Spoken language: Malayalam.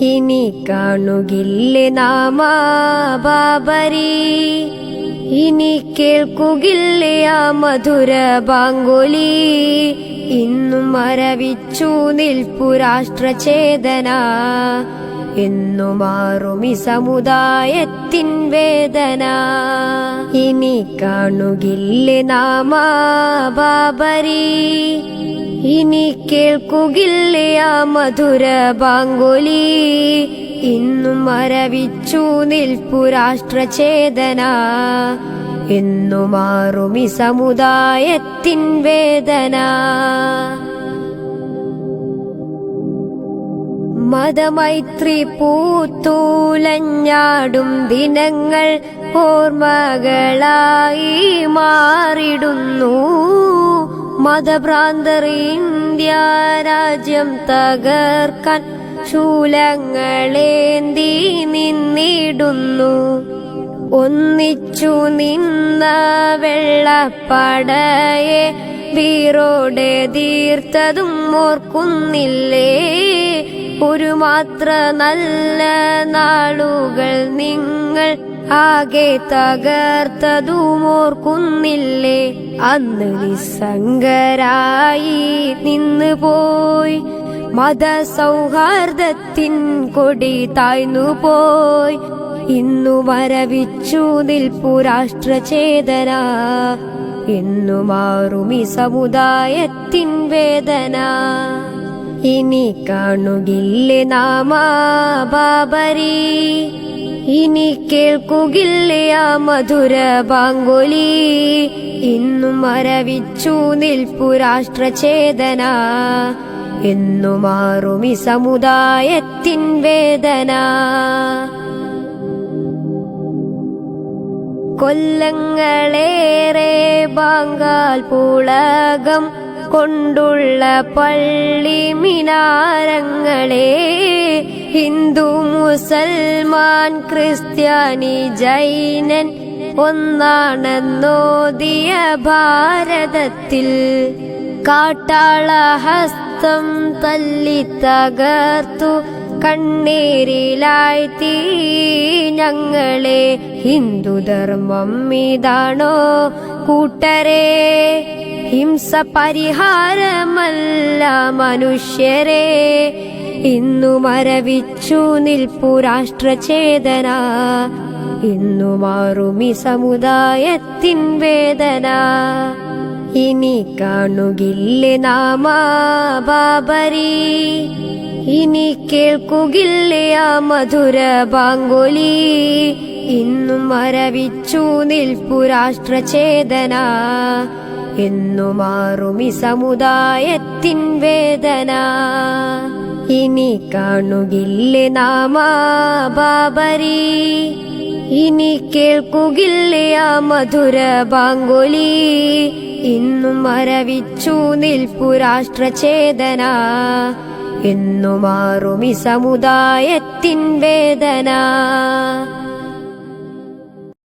ഇനി കാണുകില്ലേ നാമ ബാബരി? ഇനി കേൾക്കുകില്ലേ ആ മധുര ബാങ്കുലി? ഇന്നും മരവിച്ചു നിൽപ്പു രാഷ്ട്രചേതന. എന്നു മാറും ഈ സമുദായത്തിൻ വേദന. ഇനി കാണുകില്ലേ നാമ ബാബരി? ഇനി കേൾക്കുകില്ലേ മധുര ബാങ്കുലി? ഇന്നും മരവിച്ചു നിൽപ്പു രാഷ്ട്രചേതന. എന്നു മാറും ഈ സമുദായത്തിൻ വേദന. മതമൈത്രി പൂത്തൂലഞ്ഞാടും ദിനങ്ങൾ ഓർമ്മകളായി മാറിടുന്നു. മതഭ്രാന്തർ ഇന്ത്യ രാജ്യം തകർക്കാൻ ശൂലങ്ങളേന്തി നിന്നിടുന്നു. ഒന്നിച്ചു നിന്ന വെള്ളപ്പടയെ വീറോടെ തീർത്തതും ഓർക്കുന്നില്ലേ? ഒരു മാത്ര നല്ല നാളുകൾ നിങ്ങൾ ആകെ തകർത്തതുമോർക്കുന്നില്ലേ? അന്ന് നിസ്സംഗരായി നിന്ന് പോയി മതസൗഹാർദ്ദത്തിൻ കൊടി താഴ്ന്നു പോയി ഇന്നു മരവിച്ചു നിൽപ്പു രാഷ്ട്രചേതന. ഇന്നു മാറുമി സമുദായത്തിൻ വേദന. ഇനി കാണുകില്ലേ നാമാ ബാബരി? ഇനി കേൾക്കുകില്ലേ ആ മധുര ബാങ്കുലി? ഇന്നും മരവിച്ചു നിൽപ്പു രാഷ്ട്രചേതന. എന്നു മാറും ഈ സമുദായത്തിൻ വേദന. കൊല്ലങ്ങളേറെ ബാങ്കാൽ പുളകം കൊണ്ടുള്ള പള്ളി മിനാരങ്ങളെ ഹിന്ദു മുസൽമാൻ ക്രിസ്ത്യാനി ജൈനൻ ഒന്നാണെന്നോദിയ ഭാരതത്തിൽ. കാട്ടാളഹസ്തം തല്ലി തകർത്തു കണ്ണീരിലായി തീ ഞങ്ങളെ ഹിന്ദുധർമ്മം ഇതാണോ കൂട്ടരെ? ഹിംസ പരിഹാരമല്ല മനുഷ്യരെ. ഇന്നു മരവിച്ചു നിൽപ്പു രാഷ്ട്രചേതന. ഇന്നു മാറുമി സമുദായത്തിൻ വേദന. ഇനി കാണുകില്ലേ നാമ ബാബരി. ഇനി കേൾക്കുകില്ലേ ആ മധുര ബാങ്കുലി. ഇന്നും മരവിച്ചു നിൽപ്പു രാഷ്ട്രചേതന. എന്നു മാറുമി സമുദായത്തിൻ വേദന. ഇനി കാണുകില്ലേ നാമാ ബാബരി? ഇനി കേൾക്കുകില്ലേ ആ മധുര ബാങ്കുലി? ഇന്നും മരവിച്ചു നിൽപ്പു രാഷ്ട്രചേതന. എന്നു മാറുമി സമുദായത്തിൻ വേദന.